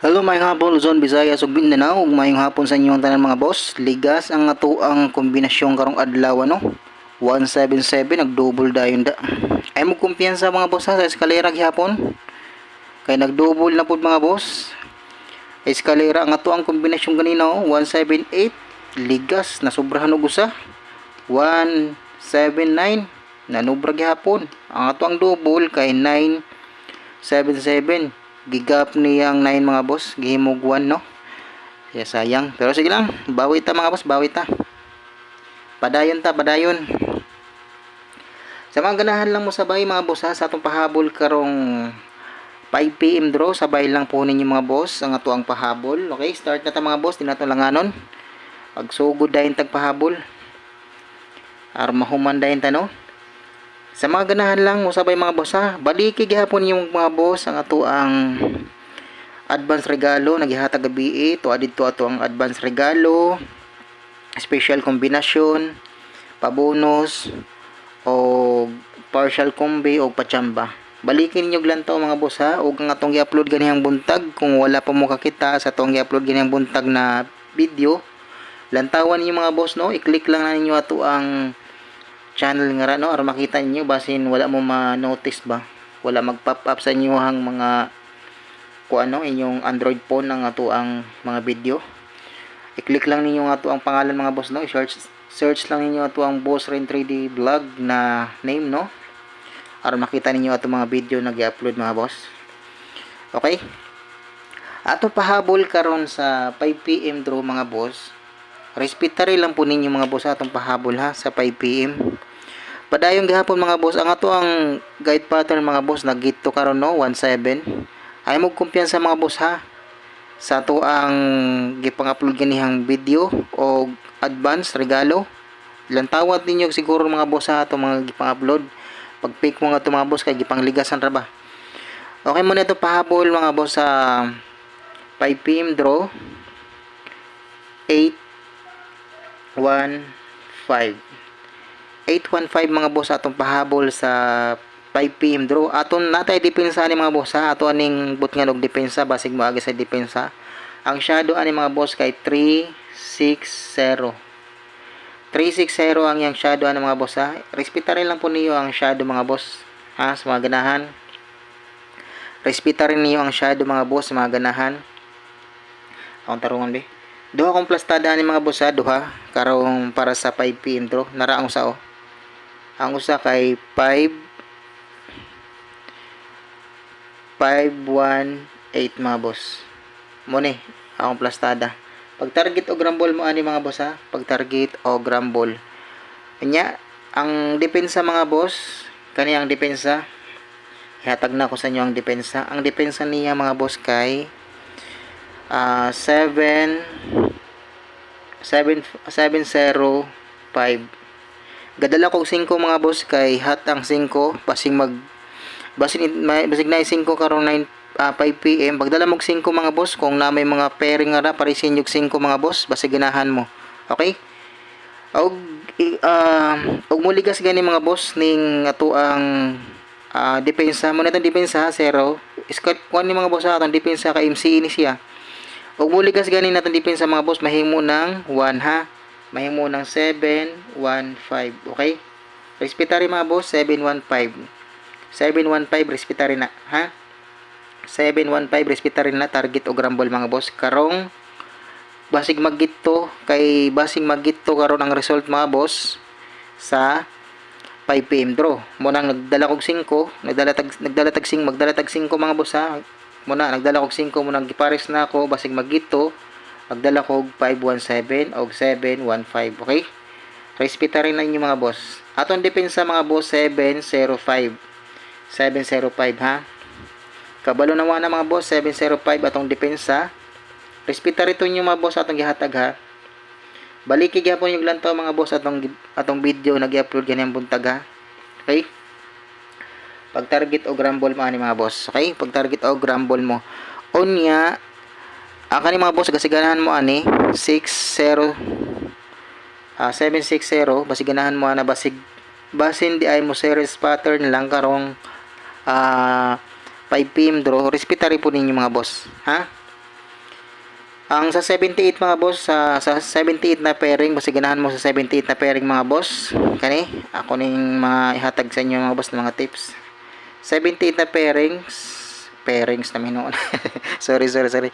Hello mayong hapon Luzon, Visayas ug Mindanao ug mayong hapon sa inyong tanan mga boss. Ligas ang ato ang kombinasyon karong adlaw ano. 177 nag-double dayon da. Ay mo kumpiyansa mga boss ha, sa eskalera gihapon. Kay nag-double na pud mga boss. Eskalera ang ato ang kombinasyon ganina oh, 178 ligas na sobrahan og usa. 179 nanubra gihapon. Ang ato ang double kay 977 gigap niyang 9 mga boss. Gihimog 1 no? Kaya sayang. Pero sige lang bawi ta mga boss bawi ta. Padayon ta padayon. Sa mga ganahan lang mo sabay mga boss ha sa atong pahabol karong 5pm draw sabay lang po ninyo mga boss ang ato ang pahabol. Okay start na ta mga boss di na to langanon. Pagsugod dayon tag pahabol. Ar mahuman dayon ta no sa mga ganahan lang mo sabay mga boss ha? Baliki gihapon yung mga boss ang ato ang advance regalo nagihatag gabi to adito ato ang advance regalo special kombinasyon pabonus o partial combi o pachamba. Balikin ninyo to mga boss ha? Ug ang atong i-upload ganihang buntag kung wala pa mo kakita sa atong i-upload ganihang buntag na video. Lantawan ninyo mga boss no? I-click lang na ninyo ato ang channel nga ra no? Aron makita ninyo basin wala mo ma-notice ba? Wala mag-pop up sa inyo hang mga kung ano inyong Android phone ng ato ang mga video. I-click lang ninyo nga ato ang pangalan mga boss no? I-search search lang ninyo ato ang Boss Rain 3D vlog na name no? Aron makita ninyo ato mga video na gi-upload mga boss. Okay? Ato pahabol karon sa 5pm draw mga boss. Respetary lang po ninyo mga boss atong pahabol ha? Sa 5pm Padayon gihapon mga boss, ang ato ang guide pattern mga boss nagito karon no 17. Ay mo kumpiyansa mga boss ha. Sa ato ang gipang-upload ganihang video o advance regalo. Lantawat ninyo siguro mga boss ha ato mga gipang-upload. Pag pick mo nga ito mga boss kay gipangligasan ra ba. Okay mo na ito pahabol mga boss sa 5 pm draw 8 1 5 815 mga boss atong pahabol sa 5 pm draw aton natay depensa ni mga boss ha? Ato aning but nga depensa basig mo agi sa depensa. Ang shadow ani mga boss kay 360 360 ang yang shadow ani mga boss ha? Respetarin lang po niyo ang shadow mga boss ha? Sa mga ganahan. Respetarin niyo ang shadow mga boss sa mga ganahan. Akong tarungan be. Duha kong plastada ni mga boss ha? Duha karong para sa 5 pm draw naraang sa oh ang usa kay 5 518 mga boss. Mo ni akong plastada. Pag target o grambol mo ani mga boss ha? Pag target o grambol kanya ang depensa mga boss kani ang depensa. Ihatag na ko sa inyo ang depensa. Ang depensa niya mga boss kay uh, 7 7 705 Gadala ko 5 mga boss kay hot ang 5 basing mag basin basig na 5 karon 9 uh, 5 PM pagdala mo 5 mga boss kung na may mga pairing nga ra parisin yung 5 mga boss basta ganahan mo. Okay? Og uh, og muligas gani mga boss ning ato ang uh, depensa mo na itong depensa zero. Iskat kuan ni mga boss atong depensa ka MC ini siya. Og muligas gani natin depensa mga boss mahimo ng 1 ha mahimo ng 715 okay? Respetary mga boss 715 715 respetary na ha? 715 respetary na target o grambol mga boss. Karong basig magito kay basig magito karon ang result mga boss sa 5 pm draw. Mo nang nagdala kog 5 nagdala tag nagdala tag 5 magdala tag 5 mga boss ha? Mo na nagdala kog 5 mo nang gipares na ako. Basig magito Magdala ko og 517 og 715, okay? Respeta rin yung mga boss. Atong depensa mga boss 705. 705 ha. Kabalo na na mga boss 705 atong depensa. Respeta rito yung mga boss atong gihatag ha. Baliki gyapon yung lantaw mga boss atong atong video nag-upload ganyan buntag ha. Okay? Pag target o grambol mo ani mga boss. Okay? Pag target o grambol mo. Unya ang kani mga boss gasiganahan mo ani 60 uh, 760 basiganahan mo ana basig basin di ay mo series pattern lang karong uh, 5 pm draw respetary po ninyo mga boss ha Ang sa 78 mga boss, sa, sa 78 na pairing, basta ganahan mo sa 78 na pairing mga boss. Kani, ako ning mga ihatag sa inyo mga boss ng mga tips. 78 na pairings, pairings namin noon. sorry, sorry, sorry.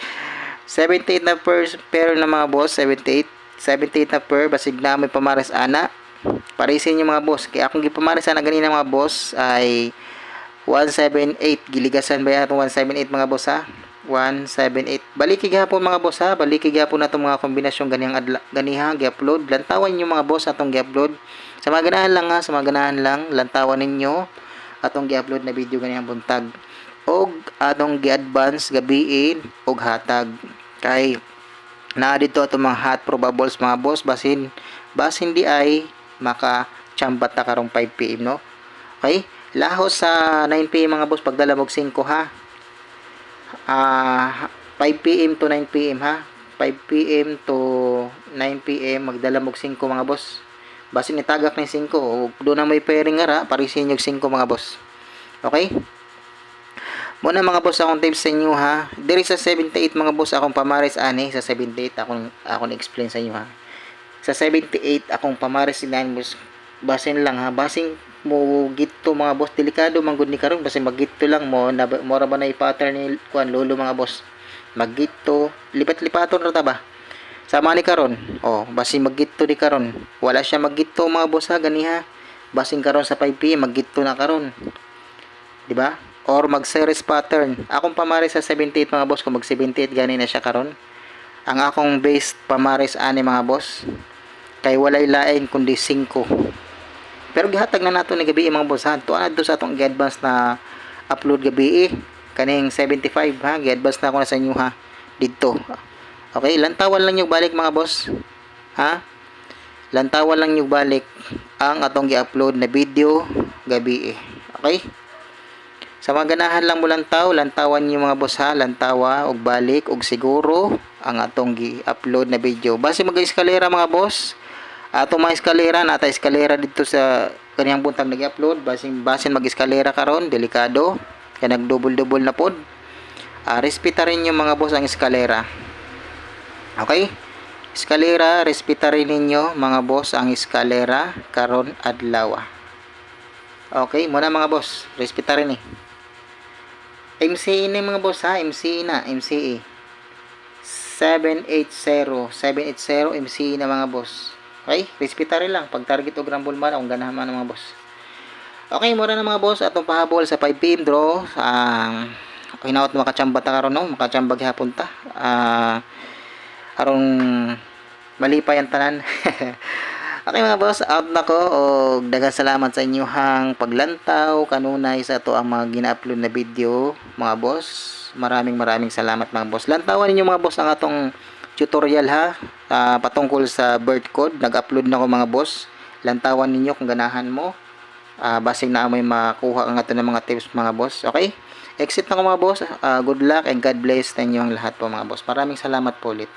78 na pair, pair na mga boss, 78. 78 na pair, basig na may pamares ana. Parisin yung mga boss. Kaya akong gipamares ana ganina mga boss ay 178. Giligasan ba yan itong 178 mga boss ha? 178. Baliki gihapon mga boss ha. Baliki gihapon na mga kombinasyon ganihang adla, ganiha gi-upload. Lantawan nyo mga boss atong gi-upload. Sa mga ganahan lang ha, sa mga ganahan lang, lantawan ninyo atong gi-upload na video ganihang buntag. Og atong gi-advance gabiin og hatag. Kay na dito atong mga hot probables mga boss basin basin di ay maka chambat ta karong 5 pm no. Okay? Lahos sa 9 pm mga boss pagdala mog 5 ha? Ah 5 PM to 9 PM ha? 5 PM to 9 PM magdala mog 5 mga boss. Basin itagak ni 5 o doon na may pairing nga ra parisin yung 5 mga boss. Okay Muna mga boss akong tips sa inyo ha. Diri sa 78 mga boss akong pamares ani sa 78 akong akong explain sa inyo ha. Sa 78 akong pamares inahin boss. Basin lang ha. Basin mo gito mga boss. Delikado man gud ni karon basta magito lang. Mo na mora ba na i-pattern ni kuan lolo mga boss? Magito lipat-lipaton ra ta ba? Sama ni karon oh basi magito di karon wala siya magito mga boss ha? Ganiha basin karon sa 5 pm magito na karon di ba or mag series pattern akong pamaris sa 78 mga boss kung mag 78 gani na siya karon ang akong base pamaris ani mga boss kay walay lain kundi 5 pero gihatag na nato ni gabi mga boss ha. Tuwa na sa atong gi-advance na upload gabi kaning 75 ha. Gi-advance na ako na sa inyo ha. Dito. Okay, lantawan lang yung balik mga boss. Ha? Lantawan lang yung balik ang atong gi-upload na video gabi Okay? Sa mga ganahan lang mo lantaw, lantawan yung mga boss ha, lantawa og balik og siguro ang atong gi-upload na video. Base mag-eskalera mga boss. Ato mga eskalera nata eskalera dito sa kaniyang buntag nag-upload. Basin basin mag-eskalera karon delikado. Kaya nagdouble-double na pod. Uh, respeta rin yung mga boss ang eskalera. Okay? Eskalera respeta rin ninyo mga boss ang eskalera karon adlaw. Okay muna mga boss. Respeta rin eh MCE na mga boss ha MCE na MCE 780 780 MCE na mga boss Okay, respeta rin lang. Pag target o grumble man, akong ganahan man mga boss. Okay, mura na mga boss. Atong pahabol sa 5 pm draw. Uh, hinaot na makachamba ta karon no, makachamba gihapon ta. Ah uh, aron malipay ang tanan. okay mga boss, out na ko og daghang salamat sa inyong paglantaw kanunay sa to ang mga gina-upload na video, mga boss. Maraming maraming salamat mga boss. Lantawan ninyo mga boss ang atong tutorial ha? Uh, patungkol sa bird code. Nag-upload na ko mga boss. Lantawan ninyo kung ganahan mo. Uh, basig na may makuha ang ato ng mga tips mga boss. Okay? Exit na ko mga boss. Uh, good luck and God bless sa inyong lahat po mga boss. Maraming salamat po ulit